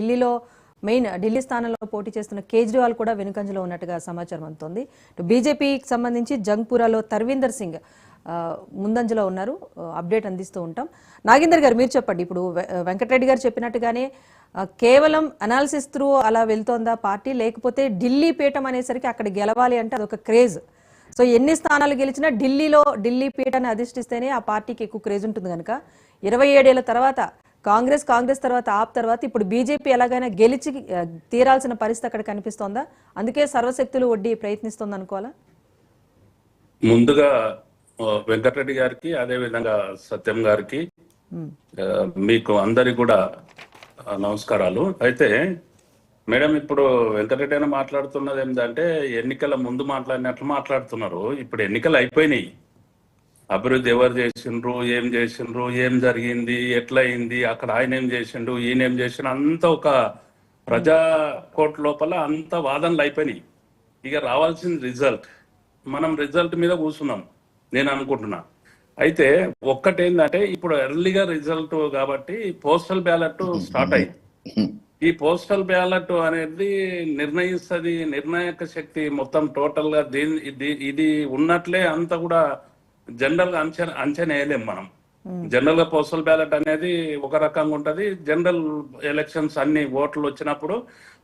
ఢిల్లీలో మెయిన్ ఢిల్లీ స్థానంలో పోటీ చేస్తున్న కేజ్రీవాల్ కూడా వెనుకంజలో ఉన్నట్టుగా సమాచారం అందుతోంది. ఇటు బీజేపీకి సంబంధించి జంగ్పురాలో తర్వీందర్ సింగ్ ముందంజలో ఉన్నారు. అప్డేట్ అందిస్తూ ఉంటాం. నాగేందర్ గారు మీరు చెప్పండి. ఇప్పుడు వె- వెంకటరెడ్డి గారు చెప్పినట్టుగానే కేవలం అనాలిసిస్ త్రూ అలా వెళ్తోందా పార్టీ? లేకపోతే ఢిల్లీ పీఠం అనేసరికి అక్కడ గెలవాలి అంటే అదొక క్రేజ్ సో ఎన్ని స్థానాలు గెలిచినా ఢిల్లీలో ఢిల్లీ పీఠాన్ని అధిష్టిస్తేనే ఆ పార్టీకి ఎక్కువ క్రేజ్ ఉంటుంది కనుక ఇరవై ఏడేళ్ళ తర్వాత కాంగ్రెస్ కాంగ్రెస్ తర్వాత ఆప్ తర్వాత ఇప్పుడు బీజేపీ ఎలాగైనా గెలిచి తీరాల్సిన పరిస్థితి అక్కడ కనిపిస్తోందా? అందుకే సర్వశక్తులు వడ్డీ ప్రయత్నిస్తోంది అనుకోవాలా? ముందుగా వెంకటరెడ్డి గారికి అదే విధంగా సత్యం గారికి మీకు అందరికి కూడా నమస్కారాలు. అయితే మేడం ఇప్పుడు వెంకటరెడ్డి అయినా మాట్లాడుతున్నది ఏంటంటే ఎన్నికల ముందు మాట్లాడినట్లు మాట్లాడుతున్నారు. ఇప్పుడు ఎన్నికలు అయిపోయినాయి. అభివృద్ధి ఎవరు చేసిండ్రు ఏం చేసిండ్రు ఏం జరిగింది ఎట్లయింది అక్కడ ఆయన ఏం చేసిండు ఈయన ఏం చేసిండు అంత ఒక ప్రజా కోర్టు లోపల అంత వాదనలు అయిపోయినాయి. ఇక రావాల్సిన రిజల్ట్. మనం రిజల్ట్ మీద కూర్చున్నాం నేను అనుకుంటున్నా. అయితే ఒక్కటేందంటే ఇప్పుడు ఎర్లీగా రిజల్ట్ కాబట్టి పోస్టల్ బ్యాలెట్ స్టార్ట్ అయింది. ఈ పోస్టల్ బ్యాలెట్ అనేది నిర్ణయిస్తుంది నిర్ణాయక శక్తి మొత్తం టోటల్గా దీని ఇది ఇది ఉన్నట్లే అంత కూడా జనరల్గా అంచనా అంచనా వేయలేం మనం. జనరల్గా పోస్టల్ బ్యాలెట్ అనేది ఒక రకంగా ఉంటది. జనరల్ ఎలక్షన్స్ అన్ని ఓట్లు వచ్చినప్పుడు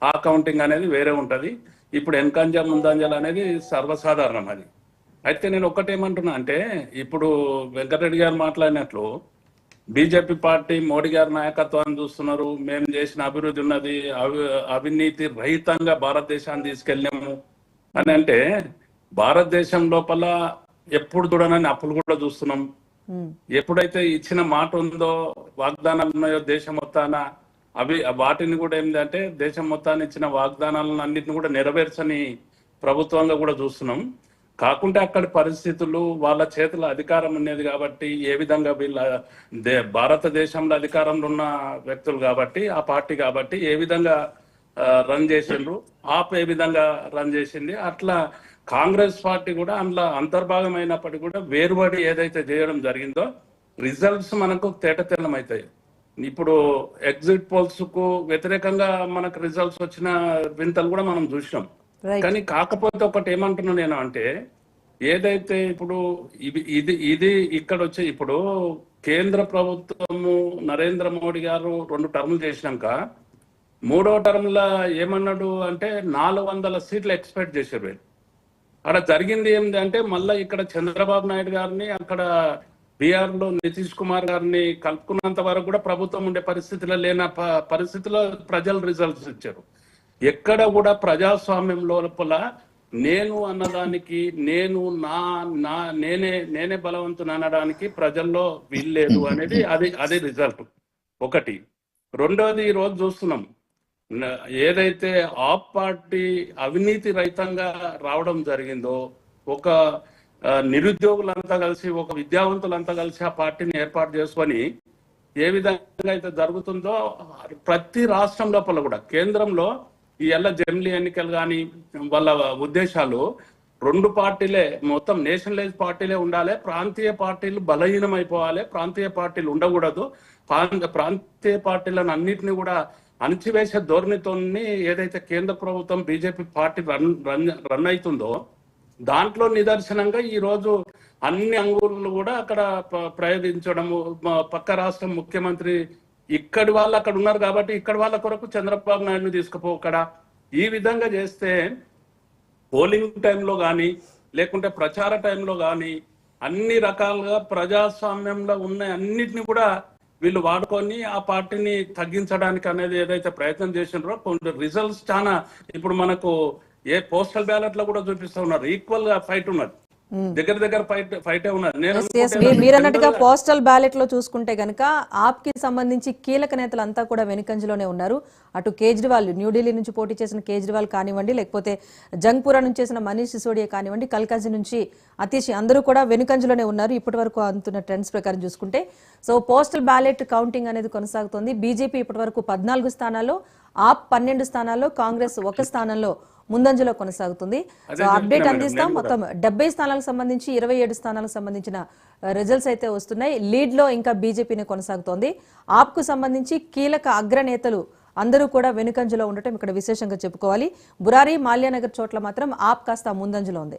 ఆ కౌంటింగ్ అనేది వేరే ఉంటది. ఇప్పుడు ఎన్కంజా ముందంజల్ అనేది సర్వసాధారణం అది. అయితే నేను ఒక్కటేమంటున్నా అంటే ఇప్పుడు వెంకటరెడ్డి గారు మాట్లాడినట్లు బీజేపీ పార్టీ మోడీ గారి నాయకత్వాన్ని చూస్తున్నారు. మేము చేసిన అభివృద్ధి ఉన్నది. అవి అవినీతి రహితంగా భారతదేశాన్ని తీసుకెళ్ళాము అని అంటే భారతదేశం లోపల ఎప్పుడు చూడనని అప్పులు కూడా చూస్తున్నాం. ఎప్పుడైతే ఇచ్చిన మాట ఉందో వాగ్దానాలు ఉన్నాయో దేశం మొత్తాన అవి వాటిని కూడా ఏంటంటే దేశం మొత్తాన్ని ఇచ్చిన వాగ్దానాలను అన్నిటిని కూడా నెరవేర్చని ప్రభుత్వంగా కూడా చూస్తున్నాం. కాకుంటే అక్కడి పరిస్థితులు వాళ్ళ చేతుల అధికారం ఉన్నది కాబట్టి ఏ విధంగా వీళ్ళ దే భారతదేశంలో అధికారంలో ఉన్న వ్యక్తులు కాబట్టి ఆ పార్టీ కాబట్టి ఏ విధంగా రన్ చేసిండ్రు ఆప్ ఏ విధంగా రన్ చేసింది అట్లా కాంగ్రెస్ పార్టీ కూడా అందులో అంతర్భాగమైనప్పటికీ కూడా వేరుబడి ఏదైతే చేయడం జరిగిందో రిజల్ట్స్ మనకు తేటతెల్లం అవుతాయి ఇప్పుడు ఎగ్జిట్ పోల్స్కు వ్యతిరేకంగా మనకు రిజల్ట్స్ వచ్చిన వింతలు కూడా మనం చూసినాం. కానీ కాకపోతే ఒకటి ఏమంటున్నా నేను అంటే ఏదైతే ఇప్పుడు ఇది ఇది ఇది ఇక్కడ వచ్చే ఇప్పుడు కేంద్ర ప్రభుత్వము నరేంద్ర మోడీ గారు రెండు టర్ములు చేసినాక మూడో టర్మ్ల ఏమన్నాడు అంటే నాలుగు వందల సీట్లు ఎక్స్పెక్ట్ చేశారు వీళ్ళు. అక్కడ జరిగింది ఏంటంటే అంటే మళ్ళీ ఇక్కడ చంద్రబాబు నాయుడు గారిని అక్కడ బీహార్లో నితీష్ కుమార్ గారిని కలుపుకున్నంత వరకు కూడా ప్రభుత్వం ఉండే పరిస్థితిలో లేన ప- పరిస్థితిలో ప్రజలు రిజల్ట్స్ ఇచ్చారు. ఎక్కడ కూడా ప్రజాస్వామ్యం లోపల నేను అన్నదానికి నేను నా నా నేనే నేనే బలవంతుని అనడానికి ప్రజల్లో వీల్లేదు అనేది అది అది రిజల్ట్ ఒకటి. రెండోది ఈ రోజు చూస్తున్నాం. ఏదైతే ఆప్ పార్టీ అవినీతి రహితంగా రావడం జరిగిందో ఒక నిరుద్యోగులంతా కలిసి ఒక విద్యావంతులంతా కలిసి ఆ పార్టీని ఏర్పాటు చేసుకొని ఏ విధంగా అయితే జరుగుతుందో ప్రతి రాష్ట్రం లోపల కూడా కేంద్రంలో ఈ ఎల్ల జమిలీ ఎన్నికలు కానీ వాళ్ళ ఉద్దేశాలు రెండు పార్టీలే మొత్తం నేషనలైజ్ పార్టీలే ఉండాలి ప్రాంతీయ పార్టీలు బలహీనం అయిపోవాలి ప్రాంతీయ పార్టీలు ఉండకూడదు ప్రాంత- ప్రాంతీయ పార్టీలను అన్నిటిని కూడా అణిచివేసే ధోరణితోని ఏదైతే కేంద్ర ప్రభుత్వం BJP party run run run అవుతుందో దాంట్లో నిదర్శనంగా ఈరోజు అన్ని అంగులు కూడా అక్కడ ప్రయోగించడము పక్క రాష్ట్రం ముఖ్యమంత్రి ఇక్కడి వాళ్ళు అక్కడ ఉన్నారు కాబట్టి ఇక్కడ వాళ్ళ కొరకు చంద్రబాబు నాయుడుని తీసుకుపోకడా ఈ విధంగా చేస్తే పోలింగ్ టైంలో కానీ లేకుంటే ప్రచార టైంలో కానీ అన్ని రకాలుగా ప్రజాస్వామ్యంలో ఉన్న అన్నిటిని కూడా వీళ్ళు వాడుకొని ఆ పార్టీని తగ్గించడానికి అనేది ఏదైతే ప్రయత్నం చేసినారో కొన్ని రిజల్ట్స్ చాలా ఇప్పుడు మనకు ఏ పోస్టల్ బ్యాలెట్లో కూడా చూపిస్తూ ఉన్నారు. ఈక్వల్గా ఫైట్ ఉన్నది. దగ్గర దగ్గర ఫైట్ ఫైటే ఉన్నది. నేను ఎస్ ఎస్ మీరు మీరు అన్నట్టుగా పోస్టల్ బ్యాలెట్లో చూసుకుంటే గనక ఆప్కి సంబంధించి కీలక నేతలు అంతా కూడా వెనుకంజలోనే ఉన్నారు. అటు కేజ్రీవాల్ న్యూఢిల్లీ నుంచి పోటీ చేసిన కేజ్రీవాల్ కానివ్వండి లేకపోతే జంగ్పురా నుంచి చేసిన మనీష్ సిసోడియా కానివ్వండి కల్కాజీ నుంచి అతీష్ అందరూ కూడా వెనుకంజలోనే ఉన్నారు. ఇప్పటి వరకు అందుతున్న ట్రెండ్స్ ప్రకారం చూసుకుంటే. సో పోస్టల్ బ్యాలెట్ కౌంటింగ్ అనేది కొనసాగుతోంది. బీజేపీ ఇప్పటి వరకు పద్నాలుగు స్థానాల్లో ఆప్ పన్నెండు స్థానాల్లో కాంగ్రెస్ ఒక స్థానంలో ముందంజలో కొనసాగుతుంది. సో అప్డేట్ అందిస్తాం. మొత్తం డెబ్బై స్థానాలకు సంబంధించి ఇరవై ఏడు స్థానాలకు సంబంధించిన రిజల్ట్స్ అయితే వస్తున్నాయి. లీడ్లో ఇంకా బీజేపీని కొనసాగుతోంది. ఆప్కు సంబంధించి కీలక అగ్రనేతలు అందరూ కూడా వెనుకంజలో ఉండటం ఇక్కడ విశేషంగా చెప్పుకోవాలి. బురారి మాల్యానగర్ చోట్ల మాత్రం ఆప్ కాస్త ముందంజలో ఉంది.